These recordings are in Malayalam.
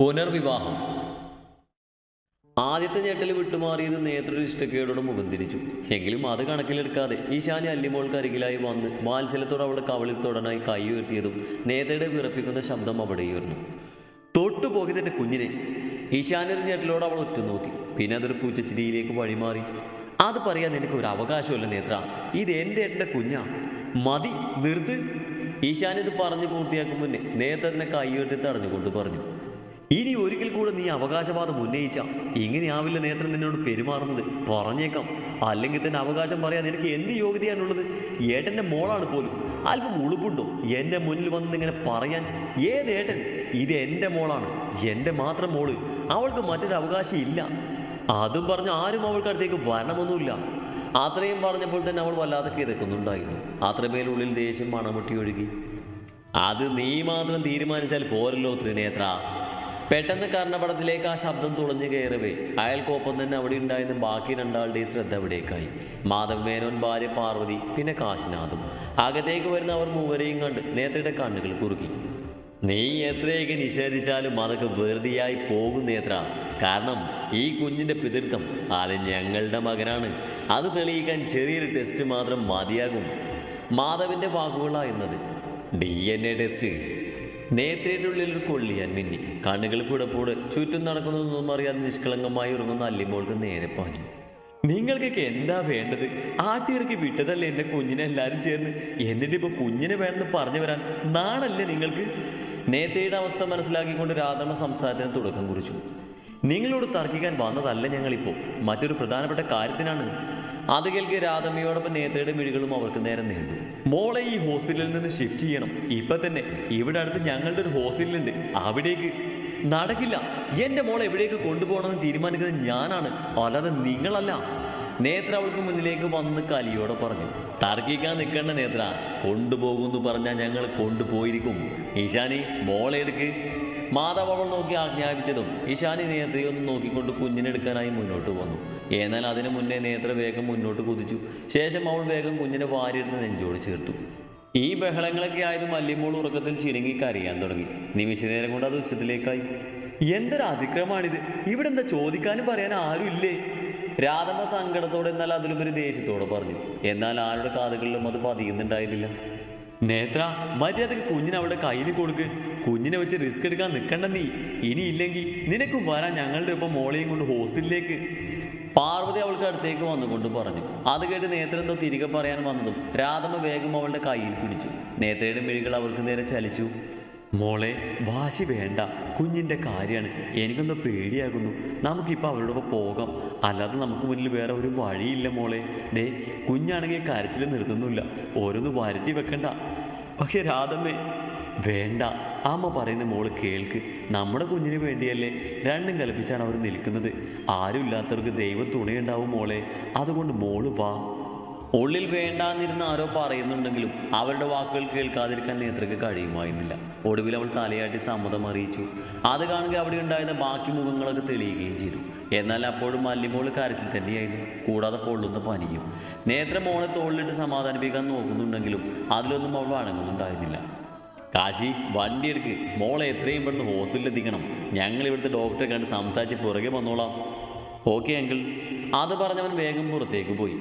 പുനർവിവാഹം. ആദ്യത്തെ ഞെട്ടൽ വിട്ടുമാറിയത് നേത്രയുടെ ഇഷ്ടക്കേടോട് മുഖം തിരിച്ചു എങ്കിലും അത് കണക്കിലെടുക്കാതെ ഈശാനി അല്ലിമോൾക്ക് അരികിലായി വന്ന് വാത്സല്യത്തോടെ അവളുടെ കവളിൽ തൊടനായി കൈ ഉയർത്തിയതും നേത്രയുടെ വിറപ്പിക്കുന്ന ശബ്ദം അവിടെ ഉയർന്നു. തൊട്ടുപോകിയതിന്റെ കുഞ്ഞിനെ. ഈശാനൊരു ഞെട്ടലോട് അവൾ ഒറ്റുനോക്കി പിന്നെ അതൊരു പൂച്ചച്ചിരിയിലേക്ക് വഴിമാറി. അത് പറയാൻ നിനക്ക് ഒരു അവകാശമല്ല നേത്ര. ഇത് എന്റെ ഏട്ടന്റെ കുഞ്ഞാ. മതി നിർത്ത് ഈശാൻ ഇത് പറഞ്ഞ് പൂർത്തിയാക്കും മുന്നേ നേത്രനെ കൈ ഉയർത്തി തടഞ്ഞുകൊണ്ട് പറഞ്ഞു. ഇനി ഒരിക്കൽ കൂടെ നീ അവകാശവാദം ഉന്നയിച്ച. ഇങ്ങനെയാവില്ല നേത്രൻ നിന്നോട് പെരുമാറുന്നത്. പറഞ്ഞേക്കാം. അല്ലെങ്കിൽ തന്നെ അവകാശം പറയാൻ നിനക്ക് എന്ത് യോഗ്യതയാണുള്ളത്? ഏട്ടന്റെ മോളാണ് പോലും. അല്പം ഉളുപ്പുണ്ടോ? എന്റെ മുന്നിൽ വന്ന് ഇങ്ങനെ പറയാൻ ഏത് ഏട്ടൻ? ഇത് എന്റെ മോളാണ്. എന്റെ മാത്രം മോൾ. അവൾക്ക് മറ്റൊരു അവകാശം ഇല്ല. അതും പറഞ്ഞ് ആരും അവൾക്കടുത്തേക്ക് വരണമൊന്നുമില്ല. അത്രയും പറഞ്ഞപ്പോൾ തന്നെ അവൾ വല്ലാതെ കിതക്കുന്നുണ്ടായിരുന്നു അത്രമേലുള്ളിൽ ദേഷ്യം മണമുട്ടി ഒഴുകി അത് നീ മാത്രം തീരുമാനിച്ചാൽ പോരല്ലോ ത്രിനേത്ര. പെട്ടെന്ന് കർണപടത്തിലേക്ക് ആ ശബ്ദം തുളഞ്ഞു കയറവേ. അയാൾക്കൊപ്പം തന്നെ അവിടെ ഉണ്ടായിരുന്ന ബാക്കി രണ്ടാളുടെയും ശ്രദ്ധ അവിടേക്കായി. മാധവ് മേനോൻ ഭാര്യ പാർവതി പിന്നെ കാശിനാഥും. അകത്തേക്ക് വരുന്ന അവർ മൂവരെയും കണ്ട് നേത്രയുടെ കണ്ണുകൾ കുറുക്കി. നീ എത്രയൊക്കെ നിഷേധിച്ചാലും അതൊക്കെ വെറുതെയായി പോകും നേത്ര. കാരണം ഈ കുഞ്ഞിന്റെ പിതൃത്വം അത് ഞങ്ങളുടെ മകനാണ്. അത് തെളിയിക്കാൻ ചെറിയൊരു ടെസ്റ്റ് മാത്രം മതിയാകും. മാധവിന്റെ വാക്കുകളായിരുന്നത് ഡി എൻ എ ടെസ്റ്റ്. നേത്രയുടെ കൊള്ളിയാൻ മിന്നി. കണ്ണുകൾ പുടപ്പൂട് ചുറ്റും നടക്കുന്നതൊന്നും അറിയാതെ നിഷ്കളങ്കമായി ഉറങ്ങുന്ന അല്ലിമോൾക്ക് നേരെ പാഞ്ഞു. നിങ്ങൾക്കൊക്കെ എന്താ വേണ്ടത്? ആട്ടിയിറക്കി വിട്ടതല്ലേ എന്റെ കുഞ്ഞിനെ എല്ലാവരും ചേർന്ന്? എന്നിട്ട് ഇപ്പൊ കുഞ്ഞിനെ വേണമെന്ന് പറഞ്ഞു വരാൻ നാണല്ലേ നിങ്ങൾക്ക്? നേത്രയുടെ അവസ്ഥ മനസ്സിലാക്കിക്കൊണ്ട് രാധമ്മ സംസാരത്തിന് തുടക്കം കുറിച്ചു. നിങ്ങളോട് തർക്കിക്കാൻ വന്നതല്ല ഞങ്ങളിപ്പോൾ മറ്റൊരു പ്രധാനപ്പെട്ട കാര്യത്തിനാണ്. അത് കേൾക്കെ രാധമ്മയോടൊപ്പം നേത്രയുടെ മിഴികളും അവർക്ക് നേരം നീണ്ടു. മോളെ ഈ ഹോസ്പിറ്റലിൽ നിന്ന് ഷിഫ്റ്റ് ചെയ്യണം. ഇപ്പൊ തന്നെ ഇവിടെ അടുത്ത് ഞങ്ങളുടെ ഒരു ഹോസ്പിറ്റലുണ്ട് അവിടേക്ക്. നടക്കില്ല. എന്റെ മോളെ എവിടേക്ക് കൊണ്ടുപോകണമെന്ന് തീരുമാനിക്കുന്നത് ഞാനാണ്. അല്ലാതെ നിങ്ങളല്ല. നേത്ര അവൾക്ക് മുന്നിലേക്ക് വന്ന് കലിയോടെ പറഞ്ഞു. തർക്കിക്കാൻ നിൽക്കേണ്ട നേത്ര. കൊണ്ടുപോകുമെന്ന് പറഞ്ഞാൽ ഞങ്ങൾ കൊണ്ടുപോയിരിക്കും. ഈശാനി മോളെ എടുക്ക്. മാതാവ് അവൾ നോക്കി ആജ്ഞാപിച്ചതും ഈശാനി നേത്രയൊന്ന് നോക്കിക്കൊണ്ട് കുഞ്ഞിനെടുക്കാനായി മുന്നോട്ട് വന്നു. എന്നാൽ അതിനു മുന്നേ നേത്ര വേഗം മുന്നോട്ട് കുതിച്ചു. ശേഷം അവൾ വേഗം കുഞ്ഞിനെ വാരിയിരുന്ന് നെഞ്ചോട് ചേർത്തു. ഈ ബഹളങ്ങളൊക്കെ ആയത് മല്ലിമോൾ ഉറക്കത്തിൽ ചിടുങ്ങി കരയാൻ തുടങ്ങി. നിമിഷ നേരം കൊണ്ട് അത് ഉച്ചത്തിലേക്കായി. എന്തൊരു അതിക്രമാണിത് ഇവിടെ എന്താ ചോദിക്കാനും പറയാൻ ആരുമില്ലേ രാധമ്മ സങ്കടത്തോടെ എന്നാൽ അതിലുപരി ദേഷ്യത്തോടെ പറഞ്ഞു. എന്നാൽ ആരുടെ കാതുകളിലും അത് പതിയുന്നുണ്ടായിരുന്നില്ല നേത്ര മര്യാദയ്ക്ക് കുഞ്ഞിനെ അവളുടെ കയ്യിൽ കൊടുക്ക്. കുഞ്ഞിനെ വെച്ച് റിസ്ക് എടുക്കാൻ നിൽക്കണ്ട നീ. ഇനിയില്ലെങ്കിൽ നിനക്കും വരാൻ ഞങ്ങളുടെ ഒപ്പം മോളെയും കൊണ്ട് ഹോസ്പിറ്റലിലേക്ക്. പാർവതി അവൾക്ക് അടുത്തേക്ക് വന്നുകൊണ്ട് പറഞ്ഞു. അത് കേട്ട് നേത്ര എന്തോ തിരികെ പറയാൻ വന്നതും രാധമ്മ വേഗം അവളുടെ കയ്യിൽ പിടിച്ചു. നേത്രയുടെ മിഴികൾ അവൾക്ക് നേരെ ചലിച്ചു. മോളെ വാശി വേണ്ട. കുഞ്ഞിന്റെ കാര്യമാണ്. എനിക്കൊന്ന് പേടിയാകുന്നു. നമുക്കിപ്പോൾ അവരോടൊപ്പം പോകാം. അല്ലാതെ നമുക്ക് മുന്നിൽ വേറെ ഒരു വഴിയില്ല മോളെ. ദേ കുഞ്ഞാണെങ്കിൽ കരച്ചിൽ നിർത്തുന്നില്ല ഓരോന്ന് വരുത്തി വെക്കണ്ട. പക്ഷെ രാധമ്മേ വേണ്ട. അമ്മ പറയുന്ന മോൾ കേൾക്ക് നമ്മുടെ കുഞ്ഞിന് വേണ്ടിയല്ലേ? രണ്ടും കൽപ്പിച്ചാണ് അവർ നിൽക്കുന്നത്. ആരുമില്ലാത്തവർക്ക് ദൈവം തുണയുണ്ടാവും മോളെ. അതുകൊണ്ട് മോൾ വാ. ഉള്ളിൽ വേണ്ടാന്നിരുന്ന് ആരോ പറയുന്നുണ്ടെങ്കിലും അവരുടെ വാക്കുകൾ കേൾക്കാതിരിക്കാൻ നേത്രയ്ക്ക് കഴിയുമായിരുന്നില്ല. ഒടുവിൽ അവൾ തലയാട്ടി സമ്മതം അറിയിച്ചു. അത് കാണുക അവിടെ ഉണ്ടായിരുന്ന ബാക്കി മുഖങ്ങളൊക്കെ തെളിയുകയും ചെയ്തു. എന്നാൽ അപ്പോഴും മല്ലിമോൾ കരച്ചിൽ തന്നെയായിരുന്നു. കൂടാതെ പൊള്ളുന്ന പനിയും. നേത്ര മോളെ തോളിലിട്ട് സമാധാനിപ്പിക്കാൻ നോക്കുന്നുണ്ടെങ്കിലും അതിലൊന്നും അവൾ വഴങ്ങുന്നുണ്ടായിരുന്നില്ല. കാശി വണ്ടി എടുക്ക്. മോളെ എത്രയും പെട്ടെന്ന് ഹോസ്പിറ്റലിൽ എത്തിക്കണം. ഞങ്ങൾ ഇവിടുത്തെ ഡോക്ടറെ കണ്ട് സംസാരിച്ച് പുറകെ വന്നോളാം. ഓക്കെ അങ്കിൾ അത് പറഞ്ഞവൻ വേഗം പുറത്തേക്ക് പോയി.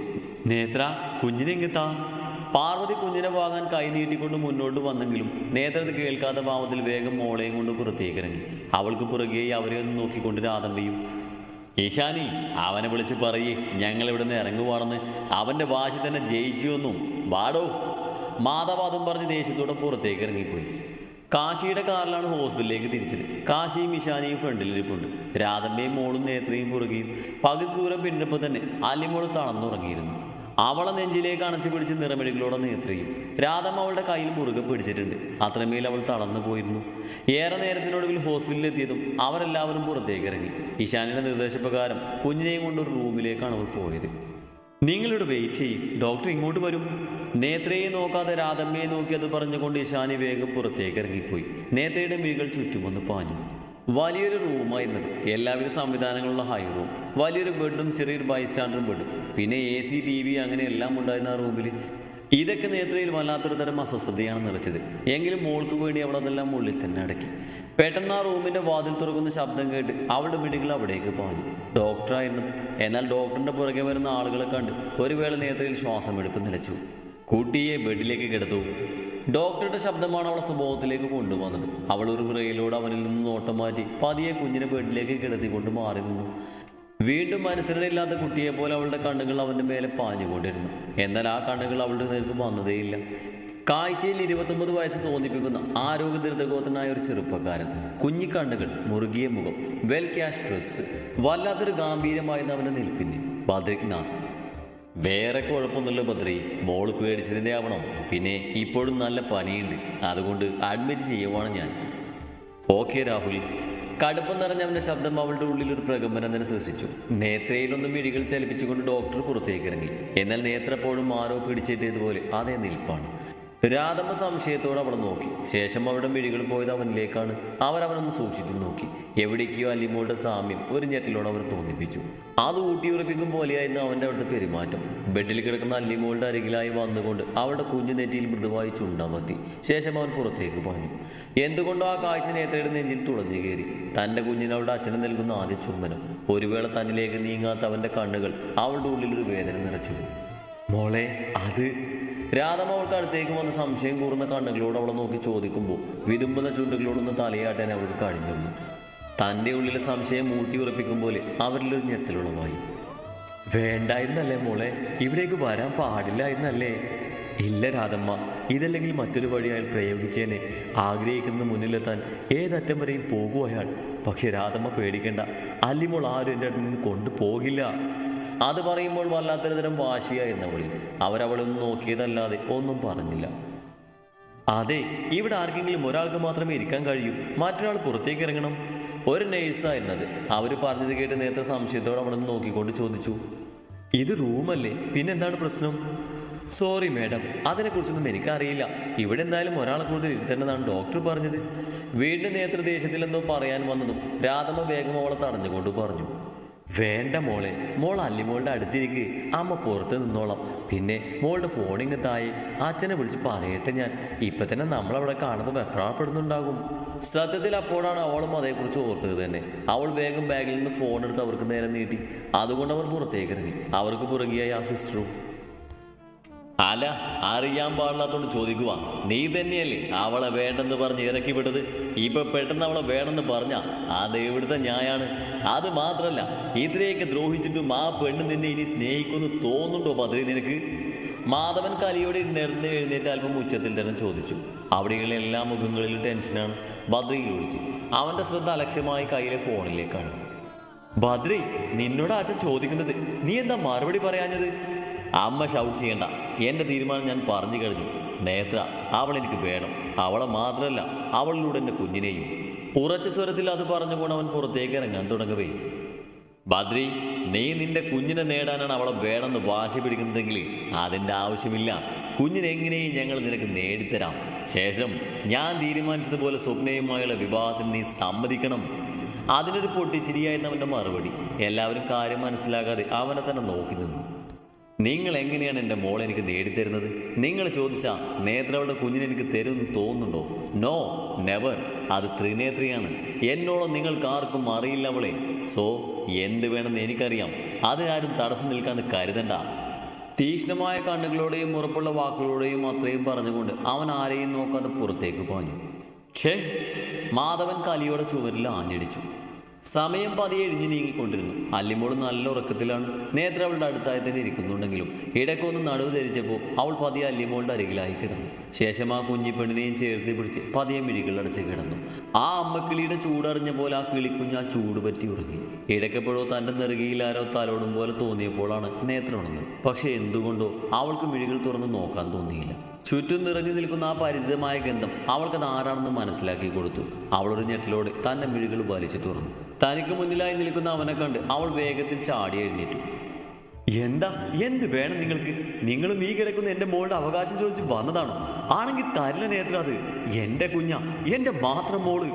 നേത്ര കുഞ്ഞിനെ എങ്കിത്താ പാർവതി കുഞ്ഞിനെ വാങ്ങാൻ കൈ നീട്ടിക്കൊണ്ട് മുന്നോട്ട് വന്നെങ്കിലും നേത്രത്തെ കേൾക്കാത്ത ഭാവത്തിൽ വേഗം മോളെയും കൊണ്ട് പുറത്തേക്ക് ഇറങ്ങി. അവൾക്ക് പുറകെ അവരെ ഒന്ന് നോക്കിക്കൊണ്ട് രാധമ്പയും ഈശാനി അവനെ വിളിച്ച് പറയേ. ഞങ്ങൾ നിന്ന് ഇറങ്ങുവാണെന്ന് അവന്റെ വാശി തന്നെ ജയിച്ചു എന്നും വാടോ. മാതാവാദം പറഞ്ഞ് ദേശത്തോടെ പുറത്തേക്ക് ഇറങ്ങിപ്പോയി. കാശിയുടെ കാറിലാണ് ഹോസ്പിറ്റലിലേക്ക് തിരിച്ചത്. കാശിയും ഇഷാനിയും ഫ്രണ്ടിലിരിപ്പുണ്ട് രാധമ്മയും മോളും നേത്രയും പുറകെയും പകുതി ദൂരം പിന്നിട്ടപ്പോൾ തന്നെ അല്ലിമോൾ തളർന്നുറങ്ങിയിരുന്നു. അവളെ നെഞ്ചിലേക്ക് അണച്ചു പിടിച്ച് നിറമെഴുകളോടെ നേത്രയും. രാധമ്മ അവളുടെ കയ്യിൽ മുറുകെ പിടിച്ചിട്ടുണ്ട്. അത്രമേൽ അവൾ തളർന്നു പോയിരുന്നു. ഏറെ നേരത്തിനൊടുവിൽ ഹോസ്പിറ്റലിലെത്തിയതും അവരെല്ലാവരും പുറത്തേക്ക് ഇറങ്ങി. ഇഷാനിയുടെ നിർദ്ദേശപ്രകാരം കുഞ്ഞിനെയും കൊണ്ട് ഒരു റൂമിലേക്കാണ് അവൾ പോയത്. നിങ്ങളിവിടെ വെയിറ്റ് ചെയ്യും. ഡോക്ടർ ഇങ്ങോട്ട് വരും. നേത്രയെ നോക്കാതെ രാധമ്മയെ നോക്കി അത് പറഞ്ഞുകൊണ്ട് ഇഷാനി വേഗം പുറത്തേക്ക് ഇറങ്ങിപ്പോയി. നേത്രയുടെ മിഴികൾ ചുറ്റുമൊന്ന് പാഞ്ഞു. വലിയൊരു റൂമായിരുന്നത് എല്ലാവിധ സംവിധാനങ്ങളുള്ള ഹൈ റൂം വലിയൊരു ബെഡും ചെറിയൊരു ബൈസ്റ്റാൻഡറും ബെഡും പിന്നെ എ സി ടി വി അങ്ങനെ എല്ലാം ഉണ്ടായിരുന്ന ആ റൂമിൽ ഇതൊക്കെ നേത്രയിൽ വല്ലാത്തൊരു തരം അസ്വസ്ഥതയാണ് നിറച്ചത്. എങ്കിലും മോൾക്ക് വേണ്ടി അവൾ അതെല്ലാം ഉള്ളിൽ തന്നെ അടക്കി. പെട്ടെന്ന് ആ റൂമിന്റെ വാതിൽ തുറക്കുന്ന ശബ്ദം കേട്ട് അവളുടെ മിടികൾ അവിടേക്ക് പാഞ്ഞു. ഡോക്ടറായിരുന്നത്. എന്നാൽ ഡോക്ടറിന്റെ പുറകെ വരുന്ന ആളുകളെ കണ്ട് ഒരു വേള നേത്രയിൽ ശ്വാസമെടുപ്പ് നിലച്ചു. കുട്ടിയെ ബെഡിലേക്ക് കിടത്തു. ഡോക്ടറുടെ ശബ്ദമാണ് അവളെ സ്വഭാവത്തിലേക്ക് കൊണ്ടുവന്നത്. അവൾ ഒരു വിറയിലൂടെ അവനിൽ നിന്ന് നോട്ടം മാറ്റി പതിയെ കുഞ്ഞിനെ ബെഡിലേക്ക് കിടത്തിക്കൊണ്ട് മാറി നിന്നു. വീണ്ടും മനസ്സിലില്ലാത്ത കുട്ടിയെ പോലെ അവളുടെ കണ്ണുകൾ അവന്റെ മേലെ പാഞ്ഞുകൊണ്ടിരുന്നു. എന്നാൽ ആ കണ്ണുകൾ അവളുടെ നേർക്ക് വന്നതേയില്ല. കാഴ്ചയിൽ ഇരുപത്തൊമ്പത് വയസ്സ് തോന്നിപ്പിക്കുന്ന ആരോഗ്യ ദുരിതഗോത്രനായ ഒരു ചെറുപ്പക്കാരൻ. കുഞ്ഞിക്കണ്ണുകൾ മുറുകിയ മുഖം വെൽ ക്യാഷ് ഡ്രസ് വല്ലാത്തൊരു ഗാംഭീര്യമായിരുന്നു അവന്റെ നിൽപ്പിന്. ബദ്രിക്നാഥ് വേറെ കുഴപ്പമൊന്നുമില്ല ബദ്രി മോൾ പേടിച്ചതിന്റെ ആവണം. പിന്നെ ഇപ്പോഴും നല്ല പനിയുണ്ട്. അതുകൊണ്ട് അഡ്മിറ്റ് ചെയ്യുവാണ് ഞാൻ. ഓക്കെ രാഹുൽ. കടുപ്പം നിറഞ്ഞ അവന്റെ ശബ്ദം അവളുടെ ഉള്ളിൽ ഒരു പ്രകമ്പനം തന്നെ സൃഷ്ടിച്ചു നേത്രയിലൊന്നും മിഴികൾ ചലിപ്പിച്ചുകൊണ്ട് ഡോക്ടർ പുറത്തേക്ക് ഇറങ്ങി എന്നാൽ നേത്രപ്പോഴും ആരോ പിടിച്ചിട്ടതുപോലെ അതേ നിൽപ്പാണ്. രാധമ്മ സംശയത്തോടെ അവളെ നോക്കി. ശേഷം അവളുടെ മിഴികൾ പോയത് അവനിലേക്കാണ്. അവരവനൊന്ന് സൂക്ഷിച്ചു നോക്കി. എവിടേക്കോ അല്ലിമോളുടെ സാമ്യം ഒരു ഞെട്ടിലോട് അവർ തോന്നിപ്പിച്ചു. അത് ഊട്ടിയുറപ്പിക്കും പോലെയായിരുന്നു അവന്റെ അവിടുത്തെ പെരുമാറ്റം. ബെഡിൽ കിടക്കുന്ന അല്ലിമോളുടെ അരികിലായി വന്നുകൊണ്ട് അവളുടെ കുഞ്ഞു നെറ്റിയിൽ മൃദുവായി ചുണ്ടമർത്തി. ശേഷം അവൻ പുറത്തേക്ക് പാഞ്ഞു. എന്തുകൊണ്ടോ ആ കാഴ്ച നേത്രയുടെ നെഞ്ചിൽ തുളഞ്ഞു കയറി. തന്റെ കുഞ്ഞിന് അവളുടെ അച്ഛന് നൽകുന്ന ആദ്യ ചുംബനം. ഒരു വേള തന്നിലേക്ക് നീങ്ങാത്ത അവന്റെ കണ്ണുകൾ അവളുടെ ഉള്ളിലൊരു വേദന നിറച്ചു. മോളെ അത്. രാധമ്മ അവൾക്ക് അടുത്തേക്ക് വന്ന് സംശയം കൂറുന്ന കണ്ണുകളോട് അവളെ നോക്കി ചോദിക്കുമ്പോൾ വിതുമ്പുന്ന ചുണ്ടുകളോടൊന്ന് തലയാട്ടാൻ അവൾക്ക് കഴിഞ്ഞുള്ളൂ തന്റെ ഉള്ളിലെ സംശയം മൂട്ടി ഉറപ്പിക്കും പോലെ അവരിലൊരു ഞെട്ടലുളവായി വേണ്ടായിരുന്നല്ലേ മോളെ ഇവിടേക്ക് വരാൻ പാടില്ലായിരുന്നല്ലേ ഇല്ല രാധമ്മ ഇതല്ലെങ്കിൽ മറ്റൊരു വഴി അയാൾ പ്രയോഗിച്ചേനെ. ആഗ്രഹിക്കുന്ന മുന്നിലെത്താൻ ഏതറ്റം വരെയും പോകും അയാൾ. പക്ഷെ രാധമ്മ പേടിക്കേണ്ട അല്ലിമോൾ ആരും എന്റെ അടുത്ത് നിന്ന് കൊണ്ടുപോകില്ല. അത് പറയുമ്പോൾ വല്ലാത്തൊരു തരം വാശിയായിരുന്നു അവളിൽ അവരവളൊന്നും നോക്കിയതല്ലാതെ ഒന്നും പറഞ്ഞില്ല. അതെ ഇവിടെ ആർക്കെങ്കിലും ഒരാൾക്ക് മാത്രമേ ഇരിക്കാൻ കഴിയൂ. മറ്റൊരാൾ പുറത്തേക്ക് ഇറങ്ങണം. ഒരു നേഴ്സായിരുന്നത് അവർ പറഞ്ഞത് കേട്ട് നേരത്തെ സംശയത്തോടെ അവളൊന്ന് നോക്കിക്കൊണ്ട് ചോദിച്ചു. ഇത് റൂമല്ലേ? പിന്നെന്താണ് പ്രശ്നം? Sorry madam. അതിനെക്കുറിച്ചൊന്നും എനിക്കറിയില്ല. ഇവിടെ എന്തായാലും ഒരാളെ കൂടുതൽ ഇരുത്തേണ്ടതാണ് ഡോക്ടർ പറഞ്ഞത്. വീണ്ടും നേതൃദേശത്തിൽ എന്തോ പറയാൻ വന്നതും രാധമ്മ വേഗം അവളെ തടഞ്ഞുകൊണ്ട് പറഞ്ഞു. വേണ്ട മോളെ മോൾ അല്ലിമോളുടെ അടുത്തിരിക്ക്. അമ്മ പുറത്ത് നിന്നോളാം. പിന്നെ മോളുടെ ഫോണിങ് തായി. അച്ഛനെ വിളിച്ച് പറയട്ടെ ഞാൻ. ഇപ്പൊ തന്നെ നമ്മളവിടെ കാണുന്നത് വെപ്രാളപ്പെടുന്നുണ്ടാകും. സത്യത്തിൽ അപ്പോഴാണ് അവളും അതേക്കുറിച്ച് ഓർത്തത് തന്നെ. അവൾ വേഗം ബാഗിൽ നിന്ന് ഫോൺ എടുത്ത് അവർക്ക് നേരെ നീട്ടി. അതുകൊണ്ട് അവർ പുറത്തേക്ക് ഇറങ്ങി. അവർക്ക് പുറകിയായി ആ സിസ്റ്ററും അല്ല അറിയാൻ പാടില്ലാത്തോണ്ട് ചോദിക്കുക നീ തന്നെയല്ലേ അവളെ വേണ്ടെന്ന് പറഞ്ഞ് ഇറക്കി വിട്ടത്? ഇപ്പൊ പെട്ടെന്ന് അവളെ വേണമെന്ന് പറഞ്ഞ അത് എവിടുത്തെ ന്യായാണ്? അത് മാത്രല്ല ഇത്രയൊക്കെ ദ്രോഹിച്ചിട്ടും ആ പെണ്ണ് നിന്നെ ഇനി സ്നേഹിക്കുമെന്ന് തോന്നുന്നുണ്ടോ ബദ്രി നിനക്ക്? മാധവൻ കലിയോടെ നിരന്ന് എഴുന്നേറ്റ് അല്പം ഉച്ചത്തിൽ തന്നെ ചോദിച്ചു. അവിടെയുള്ള എല്ലാ മുഖങ്ങളിലും ടെൻഷനാണ്. ബദ്രിയിൽ ഒഴിച്ചു അവന്റെ ശ്രദ്ധ അലക്ഷ്യമായി കയ്യിലെ ഫോണിലേക്കാണ് ബദ്രി നിന്നോട് അച്ഛൻ ചോദിക്കുന്നത്. നീ എന്താ മറുപടി പറയാഞ്ഞത്? അമ്മ ഷൗട്ട് ചെയ്യണ്ട. എന്റെ തീരുമാനം ഞാൻ പറഞ്ഞു കഴിഞ്ഞു. നേത്ര അവൾ എനിക്ക് വേണം. അവളെ മാത്രമല്ല അവളിലൂടെ എന്റെ കുഞ്ഞിനെയും. ഉറച്ച സ്വരത്തിൽ അത് പറഞ്ഞുകൊണ്ട് അവൻ പുറത്തേക്ക് ഇറങ്ങാൻ തുടങ്ങവേ. ബദ്രി നീ നിന്റെ കുഞ്ഞിനെ നേടാനാണ് അവളെ വേണമെന്ന് വാശി പിടിക്കുന്നതെങ്കിൽ അതിന്റെ ആവശ്യമില്ല. കുഞ്ഞിനെങ്ങനെയും ഞങ്ങൾ നിനക്ക് നേടിത്തരാം. ശേഷം ഞാൻ തീരുമാനിച്ചതുപോലെ സ്വപ്നയുമായുള്ള വിവാഹത്തിന് നീ സമ്മതിക്കണം. അതിനൊരു പൊട്ടിച്ചിരിയായിരുന്നു അവന്റെ മറുപടി. എല്ലാവരും കാര്യം മനസ്സിലാകാതെ അവനെ തന്നെ നോക്കി നിന്നു. നിങ്ങൾ എങ്ങനെയാണ് എന്റെ മോളെ എനിക്ക് നേടിത്തരുന്നത്? നിങ്ങൾ ചോദിച്ചാൽ നേത്രയുടെ കുഞ്ഞിനെ എനിക്ക് തരുമെന്ന് തോന്നുന്നുണ്ടോ? നോ നെവർ അത് ത്രിനേത്രിയാണ്. എന്നോളം നിങ്ങൾക്ക് ആർക്കും അറിയില്ല അവളെ. സോ എന്ത് വേണമെന്ന് എനിക്കറിയാം. അതിനാരും തടസ്സം നിൽക്കാന്ന് കരുതണ്ട. തീക്ഷ്ണമായ കണ്ണുകളോടെയും ഉറപ്പുള്ള വാക്കുകളോടെയും അത്രയും പറഞ്ഞുകൊണ്ട് അവൻ ആരെയും നോക്കാതെ പുറത്തേക്ക് പോഞ്ഞു. ഛേ മാധവൻ കലിയോടെ ചുവരിൽ ആഞ്ഞടിച്ചു. സമയം പതിയെ എഴിഞ്ഞ് നീങ്ങിക്കൊണ്ടിരുന്നു. അല്ലിമോൾ നല്ല ഉറക്കത്തിലാണ്. നേത്ര അവളുടെ അടുത്തായി തന്നെ ഇരിക്കുന്നുണ്ടെങ്കിലും ഇടയ്ക്കൊന്ന് നടുവ് ധരിച്ചപ്പോൾ അവൾ പതിയെ അല്ലിമോളുടെ അരികിലായി കിടന്നു. ശേഷം ആ കുഞ്ഞിപ്പെണ്ണിനെയും ചേർത്ത് പിടിച്ച് പതിയെ മിഴികളടച്ച് കിടന്നു. ആ അമ്മക്കിളിയുടെ ചൂടറിഞ്ഞ പോലെ ആ കിളിക്കുഞ്ഞ് ആ ചൂട് പറ്റി ഉറങ്ങി. ഇടയ്ക്കെപ്പോഴോ തന്റെ നെറുകയിൽ ആരോ തലോടും പോലെ തോന്നിയപ്പോഴാണ് നേത്ര ഉണർന്നത്. പക്ഷെ എന്തുകൊണ്ടോ അവൾക്ക് മിഴികൾ തുറന്ന് നോക്കാൻ തോന്നിയില്ല. ചുറ്റും നിറഞ്ഞു നിൽക്കുന്ന ആ പരിചിതമായ ഗന്ധം അവൾക്കത് ആരാണെന്ന് മനസ്സിലാക്കി കൊടുത്തു. അവളൊരു ഞെട്ടിലോടെ തന്റെ മിഴികൾ വലിച്ചു തുറന്നു. തനിക്ക് മുന്നിലായി നിൽക്കുന്ന അവനെ കണ്ട് അവൾ വേഗത്തിൽ ചാടി എഴുന്നേറ്റു. എന്താ? എന്ത് വേണം നിങ്ങൾക്ക്? നിങ്ങളും ഈ കിടക്കുന്ന എന്റെ മോളുടെ അവകാശം ചോദിച്ച് വന്നതാണോ? ആണെങ്കിൽ തരില്ല നേത്ര അത്. എന്റെ കുഞ്ഞ എന്റെ മാത്രം മോൾ.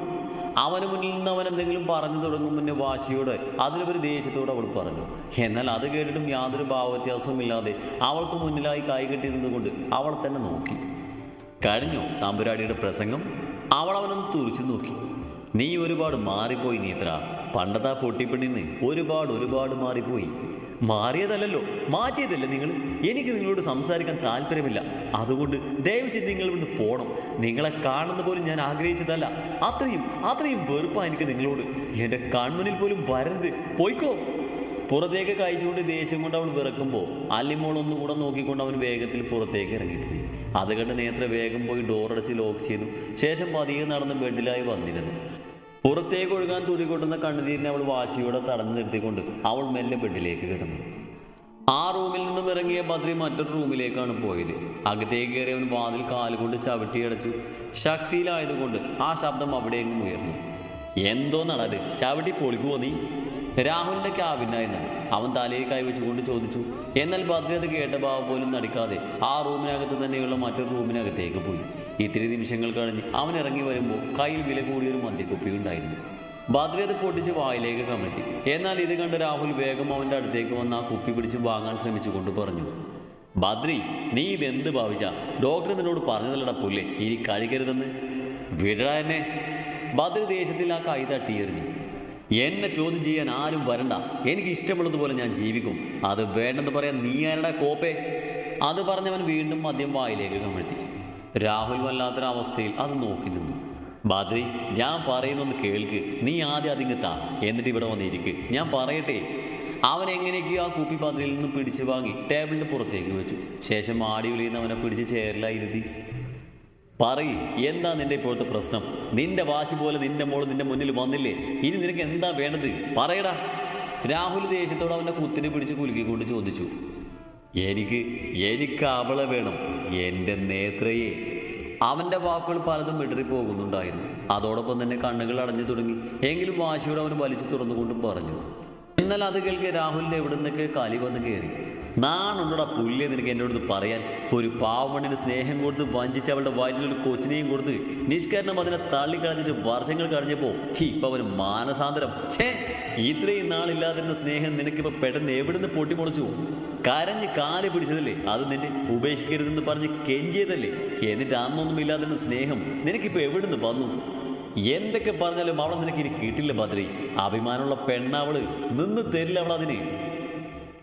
അവന് മുന്നിൽ നിന്ന് അവൻ എന്തെങ്കിലും പറഞ്ഞു തുടങ്ങും മുന്നേ വാശിയോട് അതിലൊരു ദേഷ്യത്തോട് അവൾ പറഞ്ഞു. എന്നാൽ അത് കേട്ടിട്ടും യാതൊരു ഭാവവ്യത്യാസവും ഇല്ലാതെ അവൾക്ക് മുന്നിലായി കൈ കെട്ടി നിന്നുകൊണ്ട് അവൾ തന്നെ നോക്കി. കഴിഞ്ഞോ തമ്പുരാടിയുടെ പ്രസംഗം? അവൾ അവനൊന്ന് തുറിച്ചു നോക്കി. നീ ഒരുപാട് മാറിപ്പോയി നീത്ര. പണ്ടതാ പൊട്ടിപ്പെണ്ണിന്ന് ഒരുപാട് ഒരുപാട് മാറിപ്പോയി. മാറിയതല്ലല്ലോ മാറ്റിയതല്ലേ നിങ്ങൾ? എനിക്ക് നിങ്ങളോട് സംസാരിക്കാൻ താല്പര്യമില്ല. അതുകൊണ്ട് ദയവ് ചെയ്ത് നിങ്ങൾ ഇവിടുന്ന് പോകണം നിങ്ങളെ കാണുന്ന പോലും ഞാൻ ആഗ്രഹിച്ചതല്ല. അത്രയും അത്രയും വെറുപ്പാണ് എനിക്ക് നിങ്ങളോട്. എന്റെ കൺമുന്നിൽ പോലും വരരുത്. പോയിക്കോ. പുറത്തേക്ക് കഴിച്ചുകൊണ്ട് ദേഷ്യം കൊണ്ട് അവൾ വിറക്കുമ്പോൾ അല്ലിമോൾ ഒന്നുകൂടെ നോക്കിക്കൊണ്ട് അവൻ വേഗത്തിൽ പുറത്തേക്ക് ഇറങ്ങിപ്പോയി. അത് കണ്ട് നേത്ര വേഗം പോയി ഡോറടച്ച് ലോക്ക് ചെയ്തു. ശേഷം പതിയെ നടന്ന് ബെഡിലായി വന്നിരുന്നു. പുറത്തേക്ക് ഒഴുകാൻ തുടികൊട്ടുന്ന കണ്ണുനീരിനെ അവൾ വാശിയോടെ തടഞ്ഞു നിർത്തിക്കൊണ്ട് അവൾ മെല്ലെ ബെഡിലേക്ക് കിടന്നു. ആ റൂമിൽ നിന്നും ഇറങ്ങിയ ബദ്രി മറ്റൊരു റൂമിലേക്കാണ് പോയത്. അകത്തേക്ക് കയറിയവൻ വാതിൽ കാലുകൊണ്ട് ചവിട്ടിയടച്ചു. ശക്തിയിലായതുകൊണ്ട് ആ ശബ്ദം അവിടെയെങ്ങും ഉയർന്നു. എന്തോ നടത് ചവിട്ടി പൊളിക്കുവോ നീ? രാഹുലിന്റെ ക്യാബിനായിരുന്നത് അവൻ തലയിൽ കൈവച്ചുകൊണ്ട് ചോദിച്ചു എന്നാൽ ഭദ്രത കേട്ട ഭാവം പോലും നടിക്കാതെ ആ റൂമിനകത്ത് തന്നെയുള്ള മറ്റൊരു റൂമിനകത്തേക്ക് പോയി. ഇത്തിരി നിമിഷങ്ങൾ കഴിഞ്ഞ് അവൻ ഇറങ്ങി വരുമ്പോൾ കയ്യിൽ വില കൂടിയൊരു മദ്യക്കുപ്പി ഉണ്ടായിരുന്നു. ഭദ്രത പൊട്ടിച്ച് വായിലേക്ക് കമഴ്ത്തി. എന്നാൽ ഇത് കണ്ട് രാഹുൽ വേഗം അവന്റെ അടുത്തേക്ക് വന്ന് ആ കുപ്പി പിടിച്ച് വാങ്ങാൻ ശ്രമിച്ചുകൊണ്ട് പറഞ്ഞു ഭദ്രി നീ ഇതെന്ത് ഭാവിച്ച? ഡോക്ടർ നിന്നോട് പറഞ്ഞതല്ലടാ പുല്ലേ ഇനി കഴിക്കരുതെന്ന്. വിടടാ എന്നെ. ഭദ്ര ദേശത്തിൽ ആ കൈ തട്ടിയെറിഞ്ഞു. എന്നെ ചോദ്യം ചെയ്യാൻ ആരും വരണ്ട. എനിക്ക് ഇഷ്ടമുള്ളതുപോലെ ഞാൻ ജീവിക്കും. അത് വേണ്ടെന്ന് പറയാൻ നീ ആരടാ കോപ്പേ? അത് പറഞ്ഞവൻ വീണ്ടും മദ്യം വായിലേക്ക് കമഴ്ത്തി. രാഹുൽ വല്ലാത്തൊരവസ്ഥയിൽ അത് നോക്കി നിന്നു. ബാദ്രി ഞാൻ പറയുന്നൊന്ന് കേൾക്ക്. നീ ആദ്യം അതിങ്ങ് താ. എന്നിട്ട് ഇവിടെ വന്നിരിക്ക്. ഞാൻ പറയട്ടെ. അവൻ എങ്ങനെയൊക്കെയോ ആ കുപ്പി പാത്രയിൽ നിന്ന് പിടിച്ചു വാങ്ങി ടേബിളിന്റെ പുറത്തേക്ക് വെച്ചു. ശേഷം ആടി വിളിയുന്ന അവനെ പിടിച്ച് ചെയറിലായിരുത്തി പറയ് എന്താ നിന്റെ ഇപ്പോഴത്തെ പ്രശ്നം? നിന്റെ വാശി പോലെ നിന്റെ മോൾ നിന്റെ മുന്നിൽ വന്നില്ലേ? ഇനി നിനക്ക് എന്താ വേണ്ടത്? പറയടാ. രാഹുൽ ദേഷ്യത്തോടെ അവന്റെ കുത്തിനെ പിടിച്ച് കുലുക്കിക്കൊണ്ട് ചോദിച്ചു. എനിക്ക് എനിക്ക് അവളെ വേണം. എന്റെ നേത്രയെ. അവന്റെ വാക്കുകൾ പലതും വിടറി പോകുന്നുണ്ടായിരുന്നു അതോടൊപ്പം തന്നെ കണ്ണുകൾ അടഞ്ഞു തുടങ്ങി. എങ്കിലും വാശിയോടെ അവൻ വലിച്ചു തുറന്നുകൊണ്ട് പറഞ്ഞു. എന്നാൽ അത് കേൾക്കെ രാഹുലിന്റെ എവിടെ നിന്നൊക്കെ കലി വന്ന് കയറി നാണുണ്ടോടാ പുല്ലേ നിനക്ക് എന്നോട് പറയാൻ. ഒരു പാവണ്ണിന് സ്നേഹം കൊടുത്ത് വഞ്ചിച്ച് അവളുടെ വയറ്റിലൊരു കൊച്ചിനെയും കൊടുത്ത് നിഷ്കരണം അതിനെ തള്ളിക്കളഞ്ഞിട്ട് വർഷങ്ങൾ കഴിഞ്ഞപ്പോൾ ഇപ്പൊ അവന് മാനസാന്തരം. ഛേ ഇത്രയും നാളില്ലാതിരുന്ന സ്നേഹം നിനക്കിപ്പോ പെട്ടെന്ന് എവിടുന്ന് പൊട്ടിമുളച്ചു? കരഞ്ഞ് കാൽ പിടിച്ചതല്ലേ? അത് നിന്നെ ഉപേക്ഷിക്കരുതെന്ന് പറഞ്ഞ് കെഞ്ചിയതല്ലേ? എന്നിട്ട് അന്നൊന്നും ഇല്ലാതിരുന്ന സ്നേഹം നിനക്കിപ്പോ എവിടുന്ന് വന്നു? എന്തൊക്കെ പറഞ്ഞാലും അവളെ നിനക്ക് ഇനി കിട്ടില്ല ബദ്രി അഭിമാനമുള്ള പെണ്ണവൾ നിന്ന് തരില്ല അവൾ അതിന്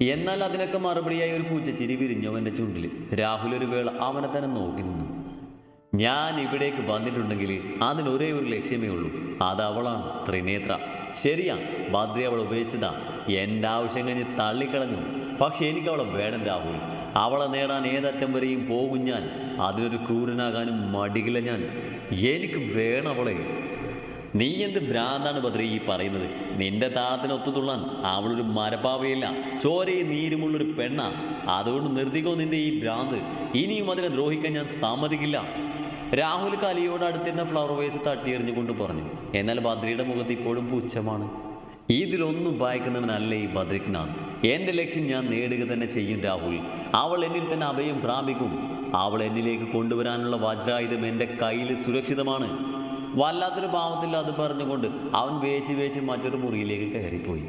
എന്നാൽ അതിനൊക്കെ മറുപടിയായി ഒരു പൂച്ചച്ചിരി വിരിഞ്ഞു അവന്റെ ചുണ്ടിൽ. രാഹുൽ ഒരു വേള അവനെ തന്നെ നോക്കി നിന്നു. ഞാൻ ഇവിടേക്ക് വന്നിട്ടുണ്ടെങ്കിൽ അതിനൊരേ ഒരേ ലക്ഷ്യമേ ഉള്ളൂ. അത് അവളാണ് ത്രിനേത്ര. ശരിയാ ഭദ്രി അവൾ ഉപേക്ഷിച്ചതാ. എന്റെ ആവശ്യം കഴിഞ്ഞ് തള്ളിക്കളഞ്ഞു. പക്ഷെ എനിക്ക് അവളെ വേണം രാഹുൽ. അവളെ നേടാൻ ഏതറ്റം വരെയും പോകും ഞാൻ. അതിനൊരു ക്രൂരനാകാനും മടികില്ല ഞാൻ. എനിക്ക് വേണം അവളെ. നീ എന്ത് ഭ്രാന്താണ് ബദ്രി ഈ പറയുന്നത്? നിന്റെ താളത്തിന് ഒത്തുതുള്ളാൻ അവളൊരു മരപ്പാവയല്ല. ചോരയും നീരുമുള്ളൊരു പെണ്ണ. അതുകൊണ്ട് നിർത്തിക്കോ നിന്റെ ഈ ഭ്രാന്ത്. ഇനിയും അതിനെ ദ്രോഹിക്കാൻ ഞാൻ സമ്മതിക്കില്ല. രാഹുൽ കലിയോട് അടുത്തിരുന്ന ഫ്ലവർ വേസ് തട്ടിയെറിഞ്ഞുകൊണ്ട് പറഞ്ഞു എന്നാൽ ബദ്രിയുടെ മുഖത്ത് ഇപ്പോഴും പുച്ഛമാണ്. ഇതിലൊന്നും ഭയക്കുന്നവനല്ല ഈ ബദ്രിക്നാഥ് എന്റെ ലക്ഷ്യം ഞാൻ നേടുക തന്നെ ചെയ്യും രാഹുൽ. അവൾ എന്നിൽ തന്നെ അഭയം പ്രാപിക്കും. അവൾ എന്നിലേക്ക് കൊണ്ടുവരാനുള്ള വജ്രായുധം എന്റെ കയ്യിൽ സുരക്ഷിതമാണ്. വല്ലാത്തൊരു ഭാവത്തിൽ അത് പറഞ്ഞുകൊണ്ട് അവൻ വേച്ച് വേച്ച് മറ്റൊരു മുറിയിലേക്ക് കയറിപ്പോയി.